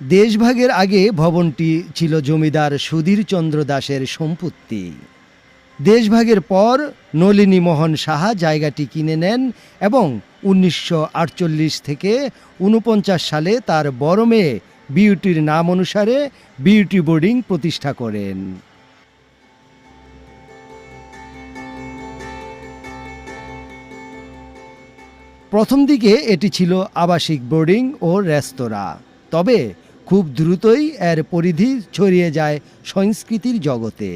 দেশভাগের আগে ভবনটি ছিল জমিদার সুধীর চন্দ্র দাসের সম্পত্তি। দেশভাগের পর নলিনী মোহন সাহা জায়গাটি কিনে নেন এবং উনিশশো আটচল্লিশ থেকে উনপঞ্চাশ সালে তার বড় মেয়ে বিউটির নাম অনুসারে বিউটি বোর্ডিং প্রতিষ্ঠা করেন। প্রথম দিকে এটি ছিল আবাসিক বোর্ডিং ও রেস্তোরাঁ। তবে খুব দ্রুতই এর পরিধি ছড়িয়ে যায় সংস্কৃতির জগতে।